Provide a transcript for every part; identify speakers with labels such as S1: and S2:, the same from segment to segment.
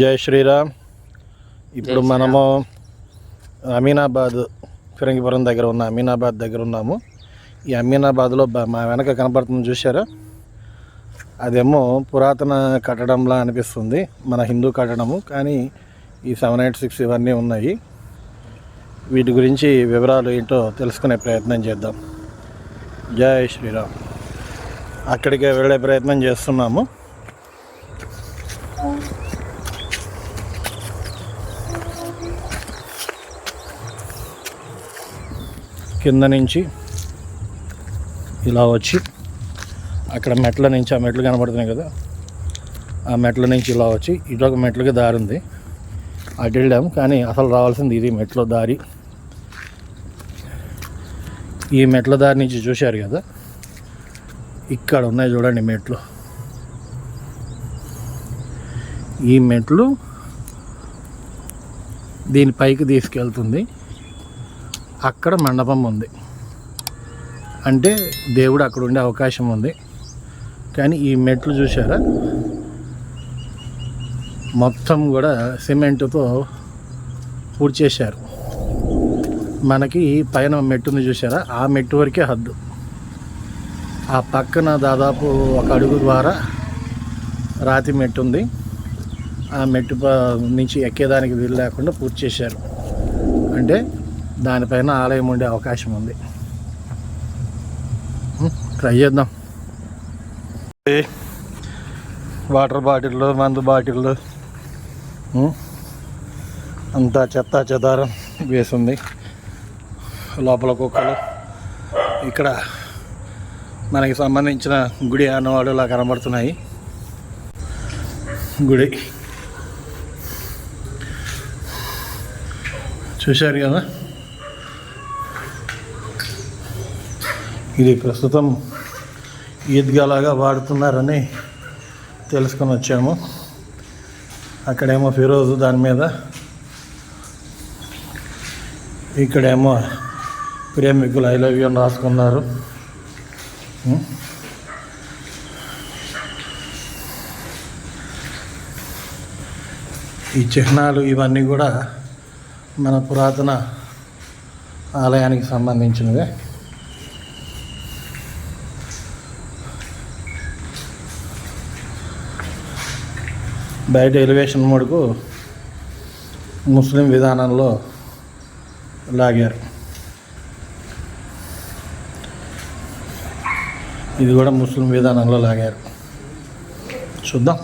S1: జై శ్రీరామ్. ఇప్పుడు మనము అమీనాబాద్ ఫిరంగిపురం దగ్గర ఉన్న అమీనాబాద్ దగ్గర ఉన్నాము. ఈ అమీనాబాద్లో బ- మా వెనక కనపడుతుంది చూసారా అదేమో పురాతన కట్టడంలా అనిపిస్తుంది. మన హిందూ కట్టడము కానీ ఈ సెవెన్ ఎయిట్ సిక్స్ ఇవన్నీ ఉన్నాయి. వీటి గురించి వివరాలు ఏంటో తెలుసుకునే ప్రయత్నం చేద్దాం. జై శ్రీరామ్. అక్కడికే వెళ్ళే ప్రయత్నం చేస్తున్నాము. కింద నుంచి ఇలా వచ్చి అక్కడ మెట్ల నుంచి ఆ మెట్లు కనబడుతున్నాయి కదా ఆ మెట్ల నుంచి ఇలా వచ్చి ఇటు ఒక మెట్లకి దారి ఉంది. అటు వెళ్ళాము కానీ అసలు రావాల్సింది ఇది మెట్ల దారి. ఈ మెట్ల దారి నుంచి చూశారు కదా ఇక్కడ ఉన్నాయి చూడండి మెట్లు. ఈ మెట్లు దీని పైకి తీసుకెళ్తుంది. అక్కడ మండపం ఉంది. అంటే దేవుడు అక్కడ ఉండే అవకాశం ఉంది. కానీ ఈ మెట్లు చూసారా మొత్తం కూడా సిమెంట్తో పూర్తి చేశారు. మనకి పైన మెట్టుని చూసారా ఆ మెట్టు వరకే హద్దు. ఆ పక్కన దాదాపు ఒక అడుగు ద్వారా రాతి మెట్టు ఉంది. ఆ మెట్టు నుంచి ఎక్కేదానికి వీలు లేకుండా పూర్తి చేశారు. అంటే దానిపైన ఆలయం ఉండే అవకాశం ఉంది. ట్రై చేద్దాం. వాటర్ బాటిళ్ళు మందు బాటిళ్ళు అంతా చెత్త చెదారం వేసింది. లోపల కుక్కలు. ఇక్కడ మనకి సంబంధించిన గుడి అన్నవాడు ఇలా కనబడుతున్నాయి. గుడి. చూశారు కదా? ఇది ప్రస్తుతం ఈద్గాలాగా వాడుతున్నారని తెలుసుకొని వచ్చాము. అక్కడేమో ఫిరోజు దాని మీద ఇక్కడేమో ప్రేమికులు ఐ లవ్ యూ అని రాసుకున్నారు. ఈ చిహ్నాలు ఇవన్నీ కూడా మన పురాతన ఆలయానికి సంబంధించినవే. బయట ఎలివేషన్ మోడ్కు ముస్లిం విధానంలో లాగారు. ఇది కూడా ముస్లిం విధానంలో లాగారు. చూద్దాం.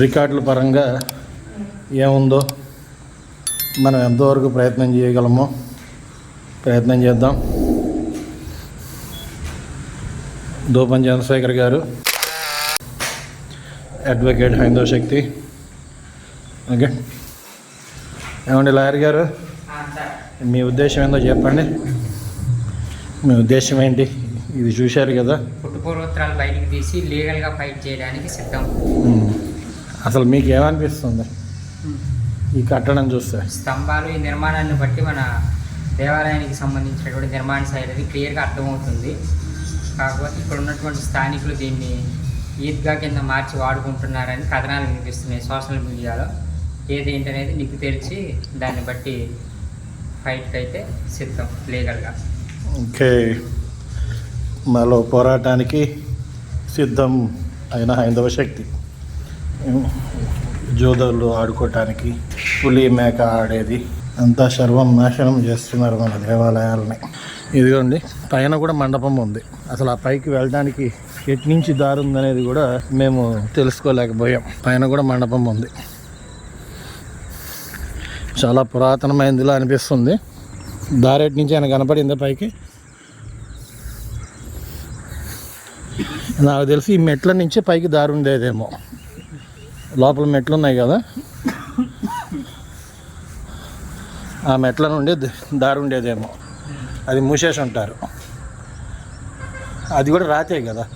S1: రికార్డుల పరంగా ఏముందో మనం ఎంతవరకు ప్రయత్నం చేయగలమో ప్రయత్నం చేద్దాం. దూపం చంద్రశేఖర్ గారు అడ్వకేట్ హైందవ శక్తి. ఓకే. ఏమండి లాయర్ గారు? మీ ఉద్దేశం ఏందో చెప్పండి. మీ ఉద్దేశం ఏంటి? ఇది చూశారు కదా.
S2: పుట్టుపూర్వోత్తరాలు బయటికి తీసి లీగల్గా ఫైట్ చేయడానికి సిద్ధం.
S1: అసలు మీకు ఏమనిపిస్తుంది? ఈ కట్టడం చూస్తే.
S2: స్తంభాలు ఈ నిర్మాణాన్ని బట్టి మన దేవాలయానికి సంబంధించినటువంటి నిర్మాణ శైలి క్లియర్గా అర్థమవుతుంది. కాకపోతే ఇక్కడ ఉన్నటువంటి స్థానికులు దీన్ని ఈద్గా కింద మార్చి వాడుకుంటున్నారని కథనాలు వినిపిస్తున్నాయి సోషల్ మీడియాలో. ఏదేంటనేది నిప్పు తెరిచి దాన్ని బట్టి ఫైట్కి అయితే సిద్ధం లీగల్గా.
S1: ఓకే. మాలో పోరాటానికి సిద్ధం అయిన హైందవ శక్తి. జోదర్లు ఆడుకోవటానికి పులి మేక ఆడేది. అంతా సర్వం నాశనం చేస్తున్నారు మన దేవాలయాలని. ఇదిగోండి పైన కూడా మండపం ఉంది. అసలు ఆ పైకి వెళ్ళడానికి ఎటు నుంచి దారి ఉందనేది కూడా మేము తెలుసుకోలేకపోయాం. పైన కూడా మండపం ఉంది. చాలా పురాతనమైనదిలా అనిపిస్తుంది. దారేటి నుంచి ఆయన కనపడిందా పైకి? నాకు తెలిసి ఈ మెట్ల నుంచి పైకి దారి ఉండేదేమో. లోపల మెట్లు ఉన్నాయి కదా. ఆ మెట్ల నుండి దారి ఉండేదేమో. అది మూసేసి ఉంటారు. అది కూడా రాతే కదా.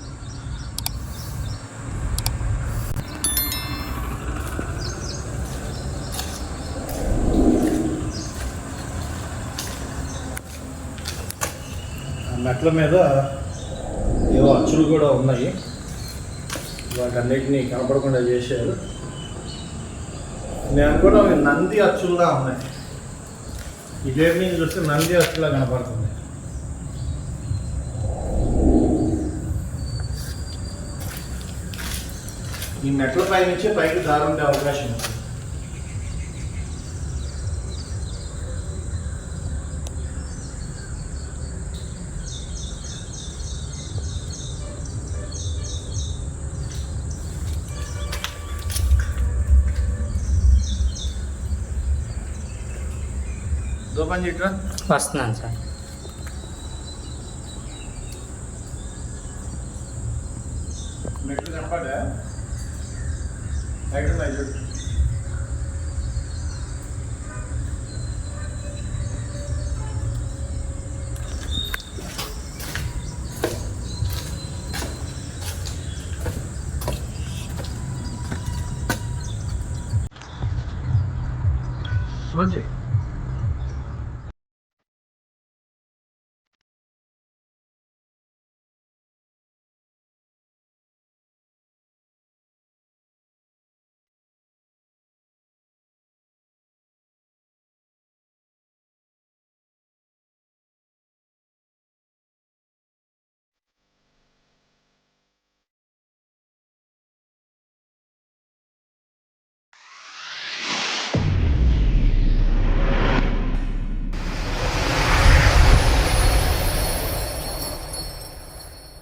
S1: మెట్ల మీద ఏవో అచ్చులు కూడా ఉన్నాయి. వాటన్నిటినీ కనపడకుండా చేశారు. నేను కూడా నంది అచ్చులుగా ఉన్నాయి. ఇదే నుంచి చూస్తే నంది అచ్చులా కనపడుతుంది. ఈ మెట్ల పై నుంచే పైకి దారుండే అవకాశం ఉంది. దూపం చిట్రా
S2: వస్తున్నాను సార్
S1: మెట్లు కనపడా బయట ఉన్నాయి చూడు క్లోజ్ చేయి